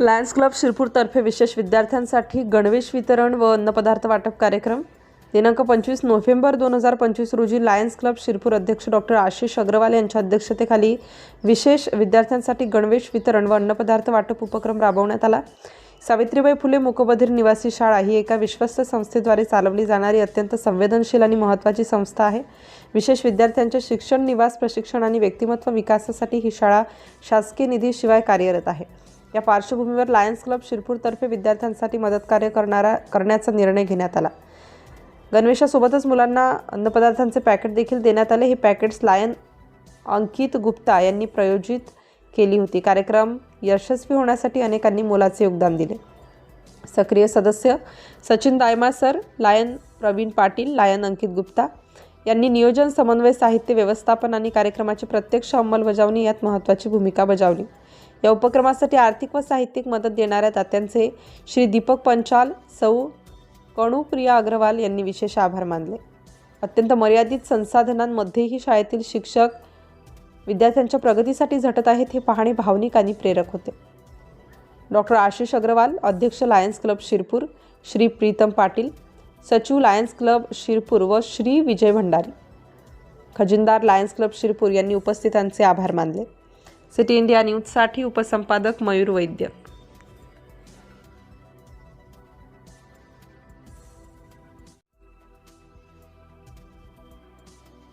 Lions club शिरपूरतर्फे विशेष विद्यार्थ्यांसाठी गणवेश वितरण व अन्नपदार्थ वाटप कार्यक्रम. दिनांक पंचवीस नोव्हेंबर दोन हजार पंचवीस रोजी लायन्स क्लब शिरपूर अध्यक्ष डॉक्टर आशिष अग्रवाल यांच्या अध्यक्षतेखाली विशेष विद्यार्थ्यांसाठी गणवेश वितरण व अन्नपदार्थ वाटप उपक्रम राबवण्यात आला. सावित्रीबाई फुले मुकबधीर निवासी शाळा ही एका विश्वस्त संस्थेद्वारे चालवली जाणारी अत्यंत संवेदनशील आणि महत्त्वाची संस्था आहे. विशेष विद्यार्थ्यांच्या शिक्षण निवास प्रशिक्षण आणि व्यक्तिमत्व विकासासाठी ही शाळा शासकीय निधीशिवाय कार्यरत आहे. या पार्श्वभूमीवर लायन्स क्लब शिरपूरतर्फे विद्यार्थ्यांसाठी मदतकार्य करणारा करण्याचा निर्णय घेण्यात आला. गणवेशासोबतच मुलांना अन्नपदार्थांचे पॅकेट देखील देण्यात आले. हे पॅकेट्स लायन अंकित गुप्ता यांनी प्रायोजित केली होती. कार्यक्रम यशस्वी होण्यासाठी अनेकांनी मोलाचे योगदान दिले. सक्रिय सदस्य Sachin Dayma sir lion Pravin Patil lion Ankit Gupta यांनी नियोजन समन्वय साहित्य व्यवस्थापन आणि कार्यक्रमाची प्रत्यक्ष अंमलबजावणी यात महत्त्वाची भूमिका बजावली. या उपक्रमासाठी आर्थिक व साहित्यिक मदत देणाऱ्या दात्यांचे श्री दीपक पंचाल सौ कणुप्रिया अग्रवाल यांनी विशेष आभार मानले. अत्यंत मर्यादित संसाधनांमध्येही शाळेतील शिक्षक विद्यार्थ्यांच्या प्रगतीसाठी झटत आहेत हे पाहणे भावनिक आणि प्रेरक होते. डॉक्टर आशिष अग्रवाल अध्यक्ष लायन्स क्लब शिरपूर श्री प्रीतम पाटील सचिव लायन्स क्लब शिरपूर व श्री विजय भंडारी. खजिनदार लायन्स क्लब शिरपूर यांनी उपस्थितांचे आभार मानले. सिटी इंडिया न्यूजसाठी उपसंपादक मयूर वैद्य.